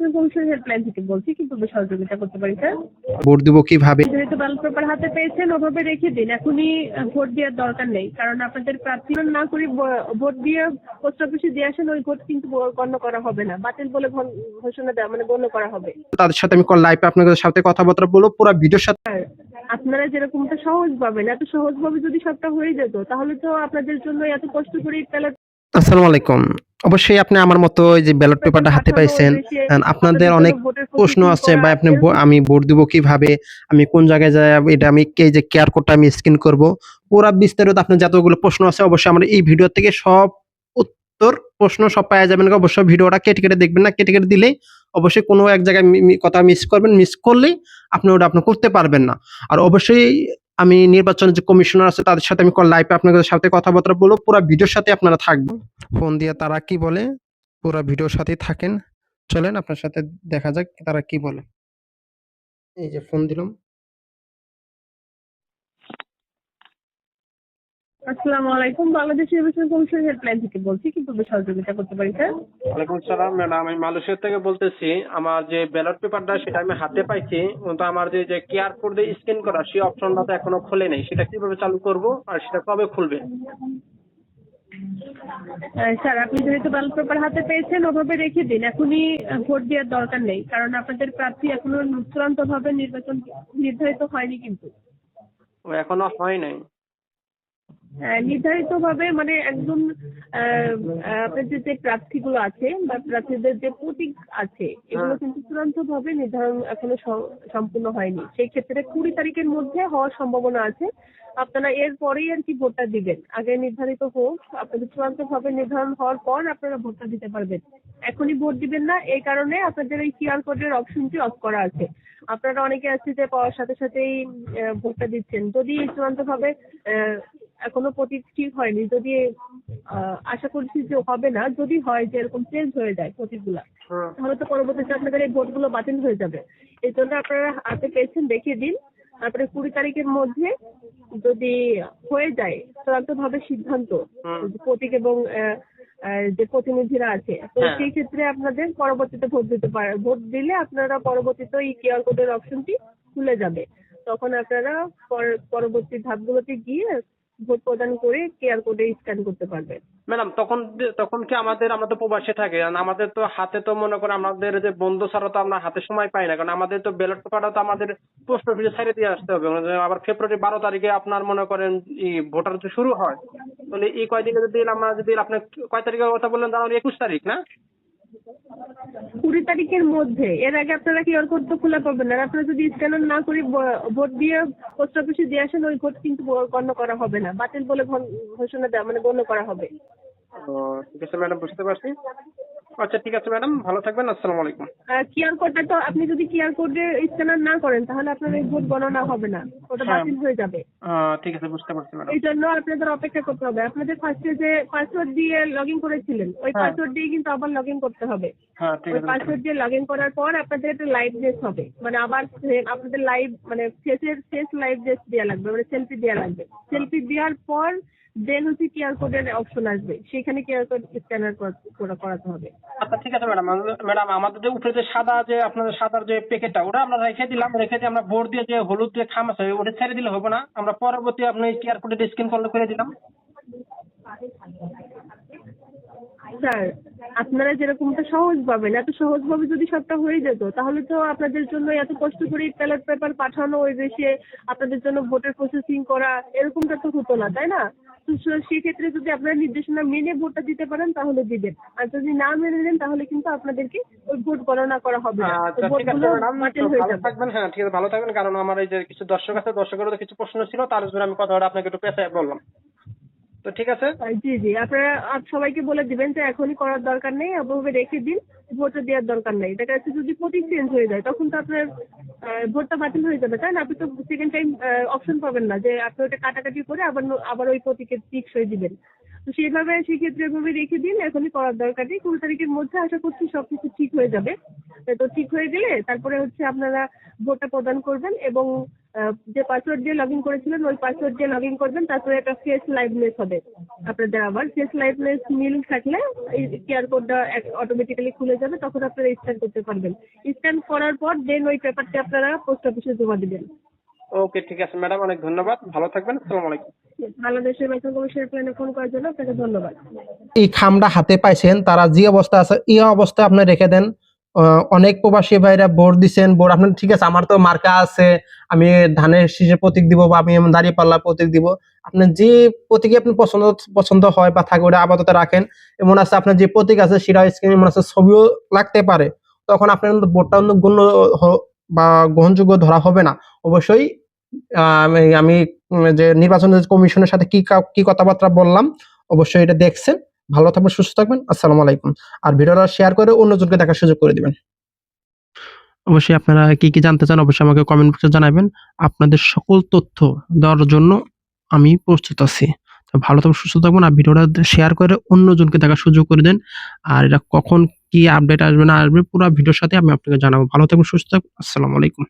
নির্বাচন commission helpline থেকে বলছি কিন্তু সহযোগিতা করতে পারি স্যার? ভোট দিব কীভাবে? যেহেতু ব্যালট পেপার হাতে পেয়েছেন ওভাবে রেখে দিন। এখনই ভোট দেওয়ার দরকার নেই কারণ আপনাদের প্রার্থী না করে ভোট দিয়ে পোস্ট অফিসে দিয়ে আসেন ওই ভোট কিন্তু গণ্য করা হবে না। বাতিল বলে ঘোষণা দেওয়া মানে গণ্য করা হবে। তাদের সাথে আমি লাইভে আপনাদের সাথে কথাবার্তা বলব পুরো ভিডিওর সাথে আপনারা যেরকমটা সহজ পাবেন এত সহজভাবে যদি সবটা হয়ে যেত তাহলে তো আপনাদের জন্য এত কষ্ট করে আসসালামু আলাইকুম। অবশ্যই আপনি আমার মতো এই যে ব্যালট পেপারটা হাতে পাইছেন। আপনাদের অনেক প্রশ্ন আছে বা আপনি আমি ভোট দিব কীভাবে, আমি কোন জায়গায় যাই, এটা আমি কে যে কেয়ার কোডটা আমি স্ক্যান করব। পুরা বিস্তারিত আপনার যতগুলো প্রশ্ন আছে, অবশ্যই আমার এই ভিডিও থেকে সব উত্তর, প্রশ্ন সব পাওয়া যাবেন অবশ্যই ভিডিওটা কেটে কেটে দেখবেন না, কেটে কেটে দিলে অবশ্যই কোনো এক জায়গায় কথা মিস করবেন মিস করলেই আপনি ওটা আপনি করতে পারবেন না। আর অবশ্যই আমি নির্বাচনের যে কমিশনার আছে, তাদের সাথে আমি লাইভে আপনাদের সাথে কথাবার্তা বলব, পুরো ভিডিওর সাথে আপনারা থাকবেন। ফোন দিয়ে তারা কি বলে, পুরো ভিডিওর সাথেই থাকেন। চলেন আপনার সাথে দেখা যাক তারা কি বলে। এই যে ফোন দিলাম। আসসালামু আলাইকুম। বাংলাদেশ নির্বাচন কমিশন হেল্পলাইন থেকে বলছি কিন্তু সহযোগিতা করতে পারি স্যার? ওয়ালাইকুম সালাম ম্যাডাম আমি মালয়েশিয়া থেকে বলতেছি আমার যে ব্যালট পেপারটা সেটা আমি হাতে পাইছি কিন্তু আমার যে যে কেয়ার কোড দিয়ে স্ক্যান করা সেই অপশনটা তো এখনও খোলে নেই। সেটা কীভাবে চালু করব আর সেটা কবে খুলবে? স্যার আপনি যেহেতু ব্যালট পেপার হাতে পেয়েছেন ওভাবে রেখে দিন। এখনই ভোট দেওয়ার দরকার নেই কারণ আপনাদের প্রার্থী এখনও চূড়ান্ত ভাবে নির্বাচন নির্ধারিত হয়নি কিন্তু। ও এখনও হয় নাই। নির্ধারিত ভাবে মানে আহ, আপনাদের যে প্রার্থীগুলো আছে বা প্রার্থীদের যে প্রতীক আছে এগুলো কিন্তু চূড়ান্ত ভাবে নির্ধারণ এখনও সম্পূর্ণ হয়নি। সেই ক্ষেত্রে কুড়ি তারিখের মধ্যে হওয়ার সম্ভাবনা আছে। আপনারা এর পরেই আর কি ভোটটা দিবেন। আগে নির্ধারিত হোক আপনাদের চূড়ান্ত ভাবে নির্ধারণ হওয়ার পর আপনারা ভোটটা দিতে পারবেন। এখনই ভোট দিবেন না এই কারণে আপনাদের এই কিউআর কোডের অপশনটি অফ করা আছে। আপনারা অনেকে আছে যে পাওয়ার সাথে সাথেই ভোটটা দিচ্ছেন। যদি চূড়ান্ত ভাবে এখনও প্রতীক ঠিক হয়নি যদি আহ, আশা করছি যে হবে না যদি হয় যে এরকম চেঞ্জ হয়ে যায় প্রতীকগুলা হুম। তাহলে তো পরবর্তীতে আপনাদের এই ভোটগুলো বাতিল হয়ে যাবে এই জন্য আপনারা হাতে পেয়েছেন দেখিয়ে দিন তারপরে কুড়ি তারিখের মধ্যে যদি হয়ে যায় চূড়ান্ত ভাবে সিদ্ধান্ত। প্রতীক এবং যে প্রতিনিধিরা আছে তো হ্যাঁ। সেই ক্ষেত্রে আপনাদের পরবর্তীতে ভোট দিতে পারে ভোট দিলে আপনারা পরবর্তীতে এই কিউআর কোডের অপশনটি খুলে যাবে তখন আপনারা পর- পরবর্তী ধাপগুলোতে গিয়ে ভোট প্রদান করে কিউআর কোডে স্ক্যান করতে পারবেন ম্যাডাম, তখন তখন কি আমাদের, আমরা তো প্রবাসে থাকি, আর আমাদের তো হাতে তো মনে করেন আমাদের যে বন্ধু ছাড়া তো আমরা হাতে সময় পাই না, কারণ আমাদের তো ব্যালট পেপারটা তো আমাদের পোস্ট অফিসে ছেড়ে দিয়ে আসতে হবে। মানে আবার ফেব্রুয়ারি বারো তারিখে আপনার মনে করেন ভোটার শুরু হয়। তাহলে এই কয়দিনে যদি আমরা যদি আপনি, কয় তারিখের কথা বললেন? জানুয়ারি একুশ তারিখ না? কুড়ি তারিখের মধ্যে। এর আগে আপনারা কিউআর কোড তো খোলা পাবেন না। আপনারা যদি স্ক্যানার না করে ভোট দিয়ে পোস্ট অফিসে দিয়ে আসেন, ওই ভোট কিন্তু গণ্য করা হবে না। বাতিল বলে ঘোষণা দেওয়া মানে গণ্য করা হবে। ঠিক আছে, ম্যাডাম, বুঝতে পারছি। আচ্ছা ঠিক আছে ম্যাডাম ভালো থাকবেন আসসালামু আলাইকুম। কিউআর কোডটা তো আপনি যদি কিউআর কোডে স্ক্যানার না করেন তাহলে আপনার এই ভোট গণনা হবে না। ওটা হ্যাঁ। বাতিল হয়ে যাবে। ঠিক আছে বুঝতে পারছি ম্যাডাম। এই জন্য আপনাদের অপেক্ষা করতে হবে। আপনাদের ফার্স্টে যে পাসওয়ার্ড দিয়ে লগ ইন করেছিলেন ওই হ্যাঁ। পাসওয়ার্ড দিয়ে কিন্তু আবার লগ ইন করতে হবে। হ্যাঁ ঠিক আছে পাসওয়ার্ড দিয়ে লগ ইন করার পর আপনাদের একটা লাইভ ডেস হবে। মানে আবার আপনাদের লাইভ মানে ফেসের ফেস লাইভ ডেস দেওয়া লাগবে মানে সেলফি দেওয়া লাগবে। সেলফি দেওয়ার পর দেন হচ্ছে কিউআর কোডের অপশন আসবে। সেখানে কিউআর কোড স্ক্যানার করাতে হবে। আচ্ছা ঠিক আছে ম্যাডাম। ম্যাডাম আমাদের যে উপরে যে সাদা যে আপনাদের সাদার যে প্যাকেটটা ওটা আমরা রেখে দিলাম। রেখে দিয়ে আমরা বোর্ড দিয়ে যে হলুদ যে খাম আছে ওটা ছেড়ে দিলে হবে না। আমরা পরবর্তী আপনি কিয়ার কোডে স্ক্যান করলে করে দিলাম। স্যার আপনারা যেরকমটা সহজ পাবেন এত সহজভাবে যদি সবটা হয়ে যেত তাহলে তো আপনাদের জন্য এত কষ্ট করে ব্যালট পেপার পাঠানো ওই দেশে আপনাদের জন্য ভোটের প্রসেসিং করা এরকমটা তো হতো না তাই না? তো সেক্ষেত্রে যদি আপনারা নির্দেশনা মেনে ভোটটা দিতে পারেন তাহলে দিবেন। আর যদি না মেনে নেন তাহলে কিন্তু আপনাদেরকে ওই ভোট গণনা করা হবে না। আচ্ছা ঠিক আছে ভোটগুলো বাতিল হয়ে ভালো যাবে। থাকবেন হ্যাঁ ঠিক আছে ভালো থাকবেন কারণ আমার এই যে কিছু দর্শক আছে দর্শকেরও কিছু প্রশ্ন ছিল তার জন্য আমি কথাটা আপনাকে একটু পেশায় বললাম। তো ঠিক আছে? জি জি। আপনারা আপ সবাইকে বলে দিবেন যে এখনই করার দরকার নেই ওভাবে রেখে দিন, ভোটটা দেওয়ার দরকার নেই। দেখা যাচ্ছে যদি প্রতীক চেঞ্জ হয়ে যায়, তখন তো আপনার ভোটটা বাতিল হয়ে যাবে, তাই না? আপনি তো সেকেন্ড টাইম অপশন পাবেন না যে আপনি ওটা কাটাকাটি করে আবার আবার ওই প্রতীকের টিক হয়ে দিবেন। তো সেইভাবে সেক্ষেত্রে এভাবে রেখে দিন, এখনই করার দরকার নেই। কুড়ি তারিখের মধ্যে আশা করছি সবকিছু ঠিক হয়ে যাবে। তো ঠিক হয়ে গেলে তারপরে হচ্ছে আপনারা ভোটটা প্রদান করবেন এবং যে পাসওয়ার্ড দিয়ে লগ ইন করেছিলেন ওই পাসওয়ার্ড দিয়ে লগ ইন করবেন তারপরে একটা ফেস লাইভনেস হবে আপনাদের আবার। ফেস লাইভনেস মিল থাকলে এই কিউআর কোডটা অটোমেটিক্যালি খুলে যাবে তখন আপনারা স্ক্যান করতে পারবেন। স্ক্যান করার পর দেন ওই পেপারটি আপনারা পোস্ট অফিসে জমা দিবেন। ওকে ঠিক আছে ম্যাডাম অনেক ধন্যবাদ। ভালো থাকবেন আসসালামু আলাইকুম। বাংলাদেশের বেতন কমিশনের প্ল্যানে ফোন করার জন্য আপনাকে ধন্যবাদ। এই খামটা হাতে পাইছেন তারা যে অবস্থা আছে এই অবস্থায় আপনি রেখে দেন। অনেক প্রবাসী ভাইরা বোর্ড দিছেন বোর্ড আপনার ঠিক আছে, আমার তো মার্কা আছে, আমি ধানের শীষের প্রতীক দিব বা আমি দাঁড়িয়ে পাল্লার প্রতীক দিব। আপনার যে প্রতীকে আপনি পছন্দ পছন্দ হয় বা থাকে, ওটা আপাতত রাখেন। এমন আছে, আপনার যে প্রতীক আছে সেটা স্ক্রিনে এমন আছে, ছবিও লাগতে পারে। তখন আপনার বোর্ডটা অন্য গণ্য বা গ্রহণযোগ্য ধরা হবে না। অবশ্যই আমি যে নির্বাচন কমিশনের সাথে কি কি কথাবার্তা বললাম, অবশ্যই এটা দেখছেন। ভালো থাকবেন, সুস্থ থাকবেন, আসসালামু আলাইকুম। আর ভিডিওটা শেয়ার করে অন্যজনকে দেখার সুযোগ করে দিবেন। অবশ্যই আপনারা কি কি জানতে চান অবশ্যই আমাকে কমেন্ট বক্সে জানাবেন। আপনাদের সকল তথ্য দেওয়ার জন্য আমি প্রস্তুত আছি। তো ভালো থাকবেন, সুস্থ থাকবেন, আর ভিডিওটা শেয়ার করে অন্যজনকে দেখার সুযোগ করে দেন। আর এটা কখন কি আপডেট আসবে, না আসবে, পুরো ভিডিওর সাথে আমি আপনাকে জানাব। ভালো থাকবেন, সুস্থ থাকবেন, আসসালামু আলাইকুম।